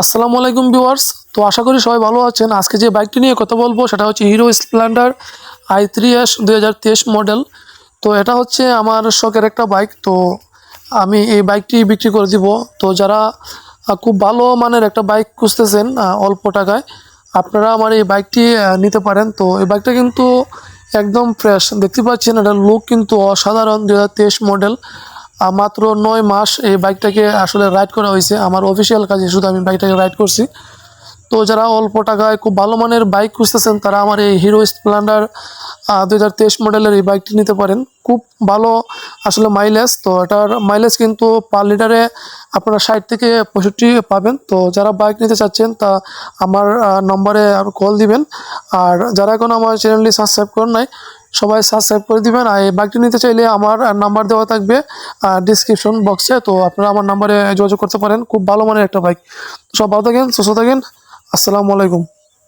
আসসালামু আলাইকুম ভিউয়ার্স। তো আশা করি সবাই ভালো আছেন। আজকে যে বাইকটি নিয়ে কথা বলব, সেটা হচ্ছে Hero Splendor I three S model. তো এটা হচ্ছে আমার শখের একটা বাইক। তো আমি এই বাইকটি বিক্রি করে দিব। তো যারা খুব ভালো মানের একটা বাইক খুঁজতেছেন অল্প টাকায়, আপনারা আমার এই বাইকটি নিতে পারেন। তো এই বাইকটা কিন্তু একদম ফ্রেশ। দেখতে পাচ্ছেন এটার লুক কিন্তু অসাধারণ দু হাজার তেইশ মডেল। মাত্র নয় মাস এই বাইকটাকে আসলে রাইড করা হয়েছে। আমার অফিসিয়াল কাজে শুধু আমি বাইকটাকে রাইড করছি। তো যারা অল্প টাকায় খুব ভালো মানের বাইক খুঁজতেছেন, তারা আমার এই হিরো স্প্লেন্ডার দু হাজার তেইশ মডেলের এই বাইকটি নিতে পারেন। খুব ভালো আসলে মাইলেজ তো এটার মাইলেজ কিন্তু পার লিটারে আপনারা ষাট থেকে পঁয়ষট্টি পাবেন। তো যারা বাইক নিতে চাচ্ছেন, তা আমার নম্বরে কল দিবেন। আর যারা এখন আমার চ্যানেলটি সাবস্ক্রাইব করেন নাই সবাই সাবস্ক্রাইব করে দিবেন। আর এই বাইকটি নিতে চাইলে আমার নাম্বার দেওয়া থাকবে ডিসক্রিপশন বক্সে তো আপনারা আমার নাম্বারে যোগাযোগ করতে পারেন। খুব ভালো মানের একটা বাইক সব ভালো থাকেন, সুস্থ থাকেন। আসসালামু আলাইকুম।